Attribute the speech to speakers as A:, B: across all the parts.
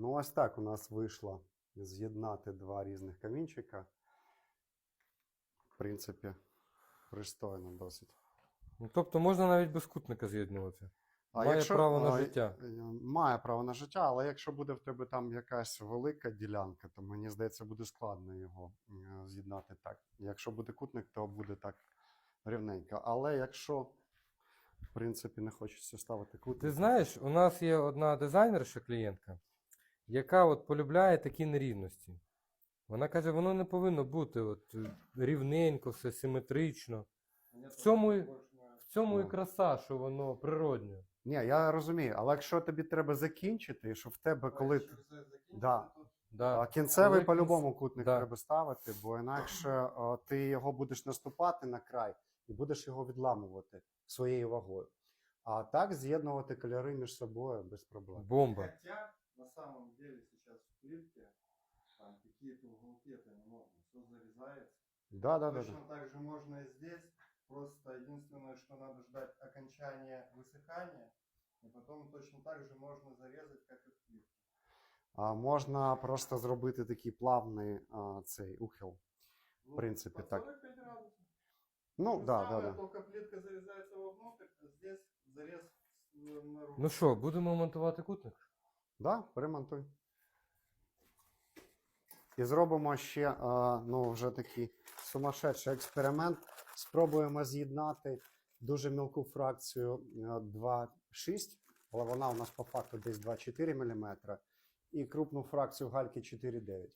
A: Ну, ось так у нас вийшло з'єднати два різних камінчика. В принципі, пристойно досить.
B: Ну, тобто можна навіть без кутника з'єднувати.
A: А
B: Має право на
A: а,
B: життя.
A: е, Має право на життя, але якщо буде в тебе там якась велика ділянка, то мені здається, буде складно його е, з'єднати так. Якщо буде кутник, то буде так рівненько. Але якщо, в принципі, не хочеться ставити кутник.
B: Ти знаєш, у нас є одна дизайнерша клієнтка, яка от полюбляє такі нерівності. Вона каже, воно не повинно бути от, е, рівненько, все симетрично. В цьому, і- в цьому і
A: Ну.
B: краса, що воно природнє.
A: Ні, я розумію, але якщо тобі треба закінчити, що в тебе коли. Да.
B: Да.
A: А кінцевий
B: Коли
A: по-любому кутник
B: да.
A: треба ставити, бо інакше а, ти його будеш наступати на край і будеш його відламувати своєю вагою. А так з'єднувати кольори між собою без проблем.
B: Бомба.
C: Хотя, на самом деле, сейчас в плитке там какие-то уголки это не нужно. Все зарезается.
A: Да, да, да,
C: Точно
A: да.
C: так же можно и здесь. Просто единственное, что надо ждать окончания высыхания. И потом точно так же можно зарезать, как и в плитке.
A: А можна просто зробити такий плавний а, цей ухил.
C: Ну,
A: В принципе,
C: под
A: так.
C: 45 градусов.
A: Ну, да, да, да.
C: Только плитка зарезается вовнутрь, а здесь зарез э, наружу.
B: Ну що, будемо монтувати кутник?
A: Да, перемонтуй. І зробимо ще ну, вже такий сумасшедший експеримент. Спробуємо з'єднати дуже мілку фракцію е, 2,6, але вона у нас по факту десь 2,4 мм, і крупну фракцію гальки 4,9.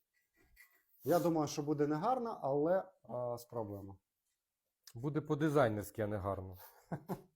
A: Я думаю, що буде негарно, але а, спробуємо.
B: Буде по-дизайнерськи, а не гарно.